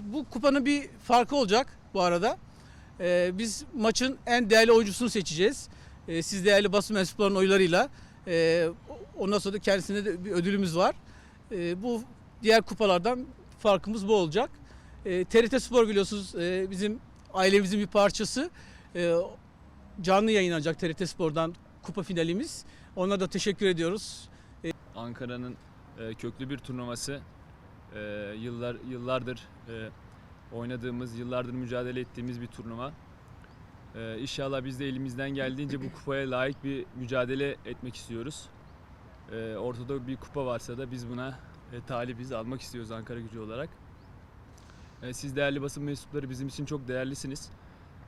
Bu kupanın bir farkı olacak bu arada. Ee, biz maçın en değerli oyuncusunu seçeceğiz. Ee, siz değerli basın mensuplarının oylarıyla. Ee, ondan sonra da kendisine de bir ödülümüz var. Ee, bu diğer kupalardan farkımız bu olacak. Ee, TRT Spor biliyorsunuz e, bizim ailemizin bir parçası. Ee, canlı yayınlanacak TRT Spor'dan kupa finalimiz. Ona da teşekkür ediyoruz. Ankara'nın e, köklü bir turnuvası. E, yıllar yıllardır e, oynadığımız, yıllardır mücadele ettiğimiz bir turnuva. E, inşallah biz de elimizden geldiğince bu kupaya layık bir mücadele etmek istiyoruz. E, ortada bir kupa varsa da biz buna e, talibiz, almak istiyoruz Ankara gücü olarak. E, siz değerli basın mensupları bizim için çok değerlisiniz.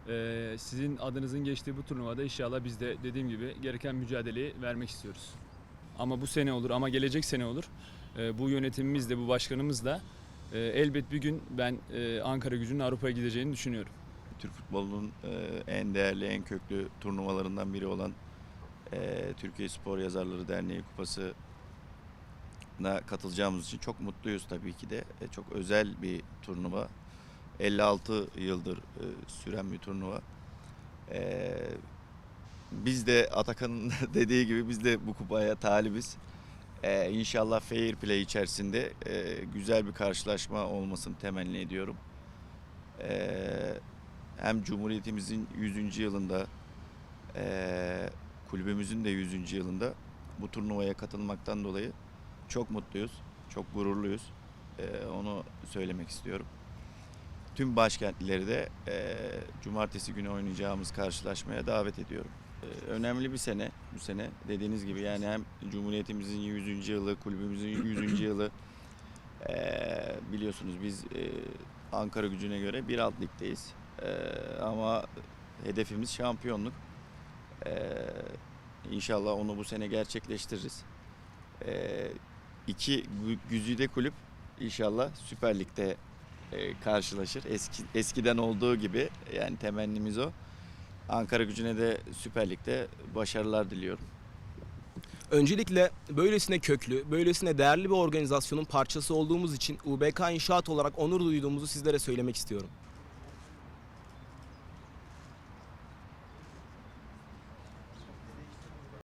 E, sizin adınızın geçtiği bu turnuvada inşallah biz de dediğim gibi gereken mücadeleyi vermek istiyoruz. Ama bu sene olur ama gelecek sene olur. Ee, bu yönetimimiz de bu başkanımız da e, elbet bir gün ben e, Ankara gücünün Avrupa'ya gideceğini düşünüyorum. Türk futbolunun e, en değerli, en köklü turnuvalarından biri olan Türkiye Spor Yazarları Derneği Kupası'na katılacağımız için çok mutluyuz tabii ki de. Çok özel bir turnuva. 56 yıldır süren bir turnuva. Biz de Atakan'ın dediği gibi biz de bu kupaya talibiz. E, inşallah fair play içerisinde e, güzel bir karşılaşma olmasını temenni ediyorum. E, hem Cumhuriyetimizin 100. yılında eee, kulübümüzün de 100. yılında bu turnuvaya katılmaktan dolayı çok mutluyuz, çok gururluyuz. Eee, onu söylemek istiyorum. Tüm başkentlileri de eee, cumartesi günü oynayacağımız karşılaşmaya davet ediyorum. Eee, önemli bir sene bu sene. Dediğiniz gibi yani hem Cumhuriyetimizin 100. yılı, kulübümüzün 100. yılı eee, biliyorsunuz biz eee, Ankara gücüne göre bir alt ligdeyiz. Ee, ama hedefimiz şampiyonluk. Ee, inşallah onu bu sene gerçekleştiririz. Ee, iki gü- güzide kulüp inşallah Süper Lig'de e, karşılaşır. Eski, eskiden olduğu gibi yani temennimiz o. Ankara gücüne de Süper Lig'de başarılar diliyorum. Öncelikle böylesine köklü, böylesine değerli bir organizasyonun parçası olduğumuz için UBK İnşaat olarak onur duyduğumuzu sizlere söylemek istiyorum.